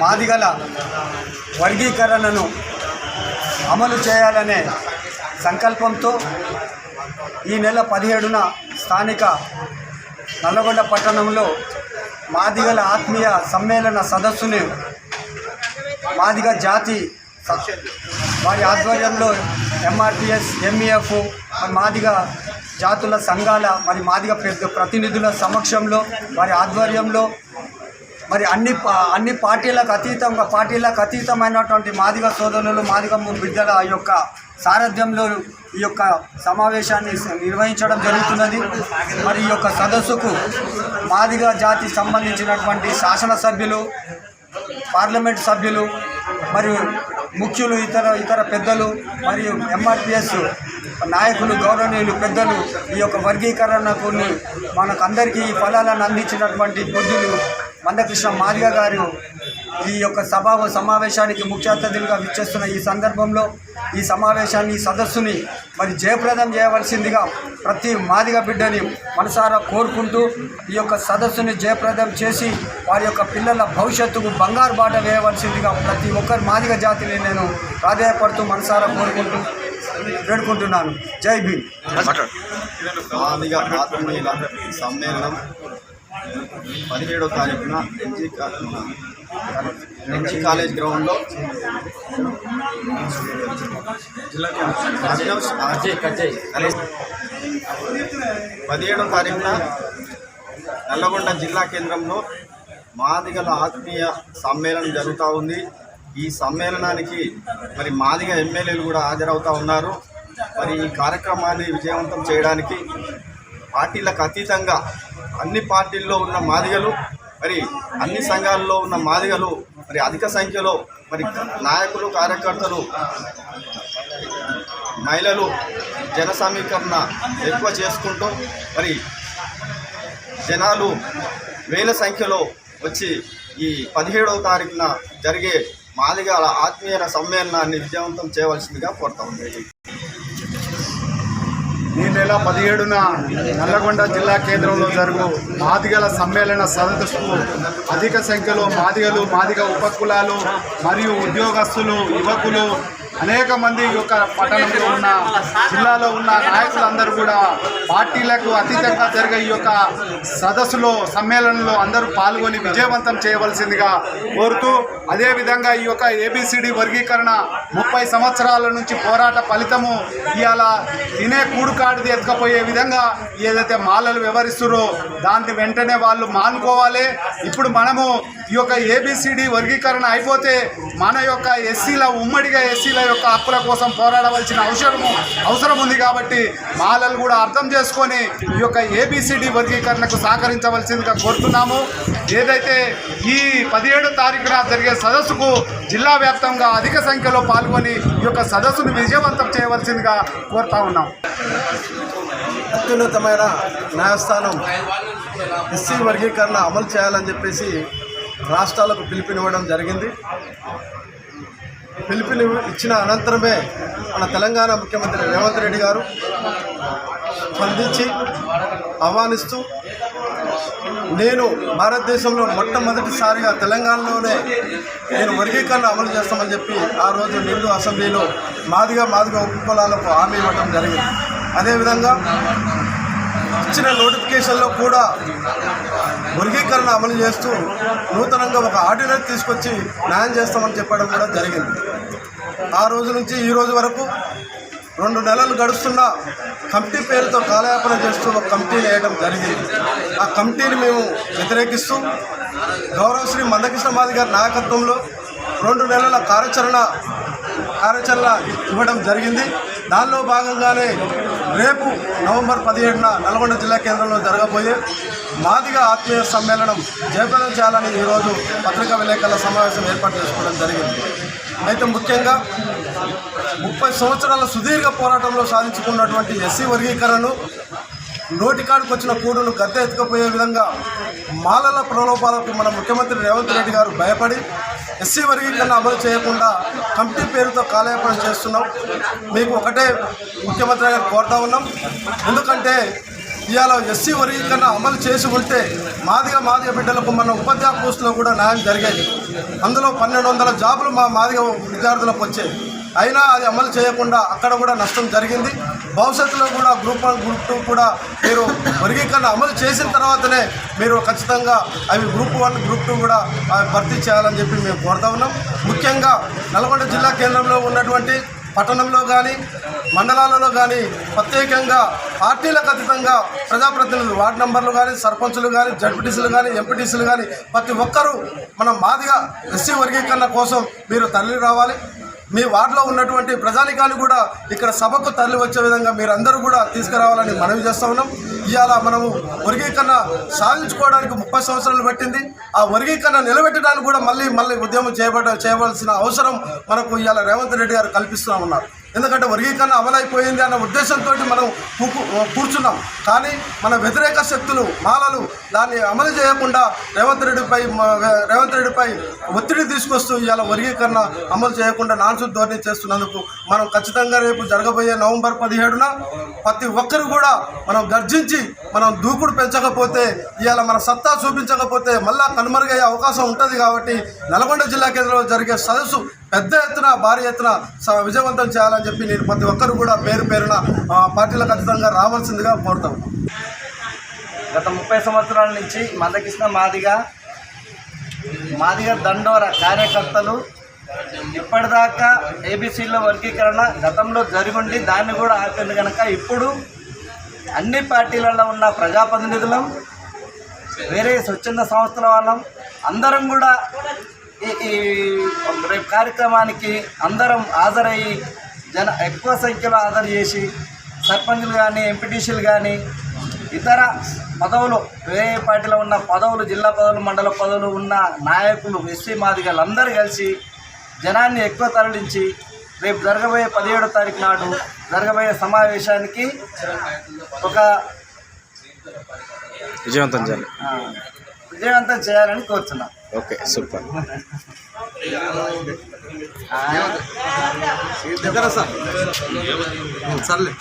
మాదిగల వర్గీకరణను అమలు చేయాలనే సంకల్పంతో ఈ నెల పదిహేడున స్థానిక నల్లగొండ పట్టణంలో మాదిగల ఆత్మీయ సమ్మేళన సదస్సుని మాదిగ జాతి వారి ఆధ్వర్యంలో ఎంఆర్పిఎస్ ఎంఈఎఫ్ మరి మాదిగ జాతుల సంఘాల మరి మాదిగ ప్రతినిధుల సమక్షంలో వారి ఆధ్వర్యంలో మరి అన్ని అన్ని పార్టీలకు అతీతంగా పార్టీలకు అతీతమైనటువంటి మాదిగ సోదరులు మాదిగ బిడ్డల యొక్క సారథ్యంలో ఈ యొక్క సమావేశాన్ని నిర్వహించడం జరుగుతున్నది. మరి ఈ యొక్క సదస్సుకు మాదిగ జాతి సంబంధించినటువంటి శాసనసభ్యులు పార్లమెంట్ సభ్యులు మరియు ముఖ్యులు ఇతర ఇతర పెద్దలు మరియు ఎంఆర్పిఎస్ నాయకులు గౌరవనీయులు పెద్దలు ఈ యొక్క వర్గీకరణకు మనకందరికీ ఈ ఫలాలను అందించినటువంటి బుద్ధులు మందకృష్ణ మాదిగ గారు ఈ యొక్క సభా సమావేశానికి ముఖ్య అతిథులుగా విచ్చేస్తున్న ఈ సందర్భంలో ఈ సమావేశాన్ని ఈ సదస్సుని మరి జయప్రదం చేయవలసిందిగా ప్రతి మాదిగ బిడ్డని మనసారా కోరుకుంటూ ఈ యొక్క సదస్సుని జయప్రదం చేసి వారి యొక్క పిల్లల భవిష్యత్తుకు బంగారు బాట వేయవలసిందిగా ప్రతి ఒక్కరి మాదిగ జాతిని నేను ప్రాధాయపడుతూ మనసారా కోరుకుంటూ వేడుకుంటున్నాను. జై భీమ్. ఆత్మీయుల సమ్మేళనం. పదిహేడో తారీఖున ఎన్జీ కా- ఎన్జీ కాలేజ్ గ్రౌండ్లో పదిహేడో తారీఖున నల్లగొండ జిల్లా కేంద్రంలో మాదిగల ఆత్మీయ సమ్మేళనం జరుగుతూ ఉంది. ఈ సమ్మేళనానికి మరి మాదిగ ఎమ్మెల్యేలు కూడా హాజరవుతూ ఉన్నారు. మరి ఈ కార్యక్రమాన్ని విజయవంతం చేయడానికి పార్టీలకు అతీతంగా అన్ని పార్టీల్లో ఉన్న మాదిగలు మరి అన్ని సంఘాల్లో ఉన్న మాదిగలు మరి అధిక సంఖ్యలో మరి నాయకులు కార్యకర్తలు మహిళలు జన సమీకరణ ఎక్కువ చేసుకుంటూ మరి జనాలు వేల సంఖ్యలో వచ్చి ఈ పదిహేడవ తారీఖున జరిగే మాదిగల ఆత్మీయ సమ్మేళనాన్ని విజయవంతం చేయవలసిందిగా కోరుతా ఉంది ఈ నెల పదిహేడున నల్లగొండ జిల్లా కేంద్రంలో జరుగు మాదిగల సమ్మేళన సదస్సుకు అధిక సంఖ్యలో మాదిగలు మాదిగ ఉపకులాలు మరియు ఉద్యోగస్తులు యువకులు అనేక మంది ఈ యొక్క పట్టణంలో ఉన్న జిల్లాలో ఉన్న నాయకులందరూ కూడా పార్టీలకు అతీతంగా జరిగే ఈ యొక్క సదస్సులో సమ్మేళనంలో అందరూ పాల్గొని విజయవంతం చేయవలసిందిగా కోరుతూ అదేవిధంగా ఈ యొక్క ఏబిసిడి వర్గీకరణ ముప్పై సంవత్సరాల నుంచి పోరాట ఫలితము ఇవాళ తినే కూడుకాడిది ఎత్తుకపోయే విధంగా ఏదైతే మాలలు వివరిస్తురో దాన్ని వెంటనే వాళ్ళు మానుకోవాలి. ఇప్పుడు మనము ఈ యొక్క ఏబిసిడి వర్గీకరణ అయిపోతే మన యొక్క ఎస్సీల ఉమ్మడిగా ఎస్సీల యొక్క హక్కుల కోసం పోరాడవలసిన అవసరము అవసరం ఉంది కాబట్టి మాలలు కూడా అర్థం చేసుకొని ఈ యొక్క ఏబిసిడి వర్గీకరణకు సహకరించవలసిందిగా కోరుతున్నాము. ఏదైతే ఈ పదిహేడు తారీఖున జరిగే సదస్సుకు జిల్లా వ్యాప్తంగా అధిక సంఖ్యలో పాల్గొని ఈ యొక్క సదస్సును విజయవంతం చేయవలసిందిగా కోరుతా ఉన్నాం అత్యున్నతమైన న్యాయస్థానం ఎస్సీ వర్గీకరణ అమలు చేయాలని చెప్పేసి రాష్ట్రాలకు పిలుపునివ్వడం జరిగింది. పిలుపుని ఇచ్చిన అనంతరమే మన తెలంగాణ ముఖ్యమంత్రి రేవంత్ రెడ్డి గారు స్పందించి ఆహ్వానిస్తూ నేను భారతదేశంలో మొట్టమొదటిసారిగా తెలంగాణలోనే నేను వర్గీకరణ అమలు చేస్తామని చెప్పి ఆ రోజు నిండు అసెంబ్లీలో మాదిగా మాదిగా ఉపకులాలకు హామీ ఇవ్వడం జరిగింది. అదేవిధంగా ఇచ్చిన నోటిఫికేషన్లో కూడా వర్గీకరణ అమలు చేస్తూ నూతనంగా ఒక ఆర్డినెన్స్ తీసుకొచ్చి న్యాయం చేస్తామని చెప్పడం కూడా జరిగింది. ఆ రోజు నుంచి ఈ రోజు వరకు రెండు నెలలు గడుస్తున్న కమిటీ పేరుతో కాలయాపన చేస్తూ ఒక కమిటీని వేయడం జరిగింది. ఆ కమిటీని మేము వ్యతిరేకిస్తూ గౌరవశ్రీ మందకృష్ణ మాది గారి నాయకత్వంలో రెండు నెలల కార్యాచరణ కార్యాచరణ ఇవ్వడం జరిగింది. దానిలో భాగంగానే రేపు నవంబర్ పదిహేడున నల్గొండ జిల్లా కేంద్రంలో జరగబోయే మాదిగ ఆత్మీయ సమ్మేళనం జయప్రదం చేయాలని ఈరోజు పత్రికా విలేకరుల సమావేశం ఏర్పాటు చేసుకోవడం జరిగింది. అయితే ముఖ్యంగా ముప్పై సంవత్సరాల సుదీర్ఘ పోరాటంలో సాధించుకున్నటువంటి ఎస్సీ వర్గీకరణను నోటికాడికి వచ్చిన కూడును గద్దె ఎత్తుకపోయే విధంగా మాలల ప్రలోభాలకు మన ముఖ్యమంత్రి రేవంత్ రెడ్డి గారు భయపడి ఎస్సీ వర్గీకరణ అమలు చేయకుండా కమిటీ పేరుతో కాలయాపన చేస్తున్నాం. మీకు ఒకటే ముఖ్యమంత్రి గారు కోరుతా ఉన్నాం. ఎందుకంటే ఇవాళ ఎస్సీ వర్గీకరణ అమలు చేసి ఉంటే మాదిగ మాదిగ బిడ్డలకు మన ఉపాధ్యాయ పోస్టులో కూడా న్యాయం జరిగేది. అందులో పన్నెండు వందల జాబులు మా మాదిగ విద్యార్థులకు వచ్చాయి. అయినా అది అమలు చేయకుండా అక్కడ కూడా నష్టం జరిగింది. భవిష్యత్తులో కూడా గ్రూప్ వన్ గ్రూప్ టూ కూడా మీరు వర్గీకరణ అమలు చేసిన తర్వాతనే మీరు ఖచ్చితంగా అవి గ్రూప్ వన్ గ్రూప్ టూ కూడా భర్తీ చేయాలని చెప్పి మేము కోరుతా ఉన్నాం. ముఖ్యంగా నల్గొండ జిల్లా కేంద్రంలో ఉన్నటువంటి పట్టణంలో కానీ మండలాలలో కానీ ప్రత్యేకంగా పార్టీలకు అతీతంగా ప్రజాప్రతినిధులు వార్డు నెంబర్లు కానీ సర్పంచులు కానీ జడ్పీటీసీలు కానీ ఎంపీటీసీలు కానీ ప్రతి ఒక్కరూ మన మాదిగా ఎస్సీ వర్గీకరణ కోసం మీరు తరలి రావాలి. మీ వార్డులో ఉన్నటువంటి ప్రజానికాన్ని కూడా ఇక్కడ సభకు తరలి వచ్చే విధంగా మీరందరూ కూడా తీసుకురావాలని మనవి చేస్తూ ఉన్నాం. ఇవాళ మనము వర్గీకరణ సాధించుకోవడానికి ముప్పై సంవత్సరాలు పట్టింది. ఆ వర్గీకరణ నిలబెట్టడానికి కూడా మళ్ళీ మళ్ళీ ఉద్యమం చేయబడ చేయవలసిన అవసరం మనకు ఇవాళ రేవంత్ రెడ్డి గారు కల్పిస్తూ ఉన్నారు. ఎందుకంటే వర్గీకరణ అమలైపోయింది అన్న ఉద్దేశంతో మనం కూకు- కూర్చున్నాం. కానీ మన వ్యతిరేక శక్తులు మాలలు దాన్ని అమలు చేయకుండా రేవంత్ రెడ్డిపై రేవంత్ రెడ్డిపై ఒత్తిడి తీసుకొస్తూ ఇవాళ వర్గీకరణ అమలు చేయకుండా నాన్సు ధోరణి చేస్తున్నందుకు మనం ఖచ్చితంగా రేపు జరగబోయే నవంబర్ పదిహేడున ప్రతి ఒక్కరు కూడా మనం గర్జించి మనం దూకుడు పెంచకపోతే ఇవాళ మన సత్తా చూపించకపోతే మళ్ళా కనుమరుగయ్యే అవకాశం ఉంటుంది కాబట్టి నల్గొండ జిల్లా కేంద్రంలో జరిగే సదస్సు పెద్ద ఎత్తున భారీ ఎత్తున స- విజయవంతం చేయాలని చెప్పి నేను ప్రతి ఒక్కరు కూడా పేరు పేరున పార్టీలకు ఖచ్చితంగా రావాల్సిందిగా కోరుతాం గత ముప్పై సంవత్సరాల నుంచి మందకృష్ణ మాదిగ మాదిగ దండోర కార్యకర్తలు ఇప్పటిదాకా ఏబీసీలో వర్గీకరణ గతంలో జరిగుండి దాన్ని కూడా ఆపింది కనుక ఇప్పుడు అన్ని పార్టీలలో ఉన్న ప్రజాప్రతినిధులం వేరే స్వచ్ఛంద సంస్థల వాళ్ళం అందరం కూడా ఈ రేపు కార్యక్రమానికి అందరం హాజరయ్యి జన ఎక్కువ సంఖ్యలో హాజరు చేసి సర్పంచులు కానీ ఎంపీటీసీలు కానీ ఇతర పదవులు వేరే పార్టీలో ఉన్న పదవులు జిల్లా పదవులు మండల పదవులు ఉన్న నాయకులు ఎస్సీ మాదిగలు అందరూ కలిసి జనాన్ని ఎక్కువ తరలించి రేపు జరగబోయే పదిహేడో తారీఖు నాడు జరగబోయే సమావేశానికి ఒక విజయవంతం చేయాలి. విజయవంతం చేయాలని కోరుతున్నాం. Okay super. సర్లే.